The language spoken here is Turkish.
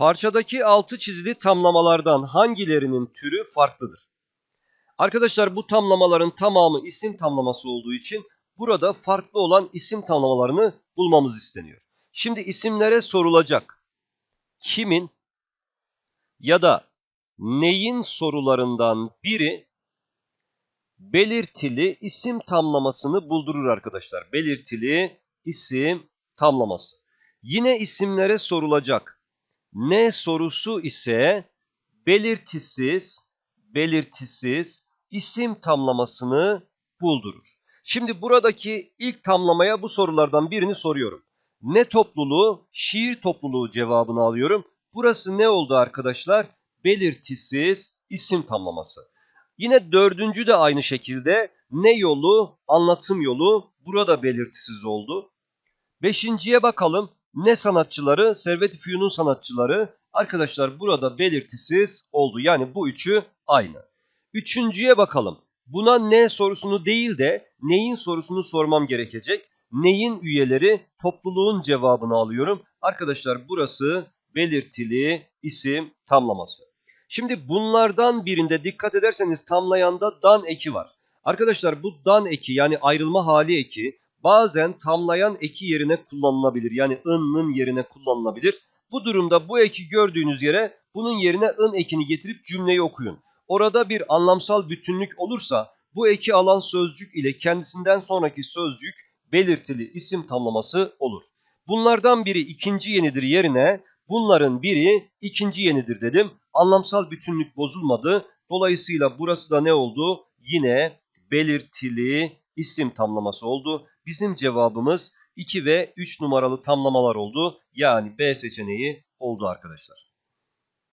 Parçadaki altı çizili tamlamalardan hangilerinin türü farklıdır? Arkadaşlar bu tamlamaların tamamı isim tamlaması olduğu için burada farklı olan isim tamlamalarını bulmamız isteniyor. Şimdi isimlere sorulacak kimin ya da neyin sorularından biri belirtili isim tamlamasını buldurur arkadaşlar. Belirtili isim tamlaması. Yine isimlere sorulacak ne sorusu ise belirtisiz, belirtisiz isim tamlamasını buldurur. Şimdi buradaki ilk tamlamaya bu sorulardan birini soruyorum. Ne topluluğu? Şiir topluluğu cevabını alıyorum. Burası ne oldu arkadaşlar? Belirtisiz isim tamlaması. Yine dördüncü de aynı şekilde ne yolu? Anlatım yolu. Burada belirtisiz oldu. Beşinciye bakalım. Ne sanatçıları? Servet-i Fünun sanatçıları. Arkadaşlar burada belirtisiz oldu. Yani bu üçü aynı. Üçüncüye bakalım. Buna ne sorusunu değil de neyin sorusunu sormam gerekecek. Neyin üyeleri? Topluluğun cevabını alıyorum. Arkadaşlar burası belirtili isim tamlaması. Şimdi bunlardan birinde dikkat ederseniz tamlayanda dan eki var. Arkadaşlar bu dan eki yani ayrılma hali eki bazen tamlayan eki yerine kullanılabilir. Yani ın'ın yerine kullanılabilir. Bu durumda bu eki gördüğünüz yere bunun yerine ın ekini getirip cümleyi okuyun. Orada bir anlamsal bütünlük olursa bu eki alan sözcük ile kendisinden sonraki sözcük belirtili isim tamlaması olur. Bunlardan biri ikinci yenidir yerine bunların biri ikinci yenidir dedim. Anlamsal bütünlük bozulmadı. Dolayısıyla burası da ne oldu? Yine belirtili isim tamlaması oldu. Bizim cevabımız 2 ve 3 numaralı tamlamalar oldu. Yani B seçeneği oldu arkadaşlar.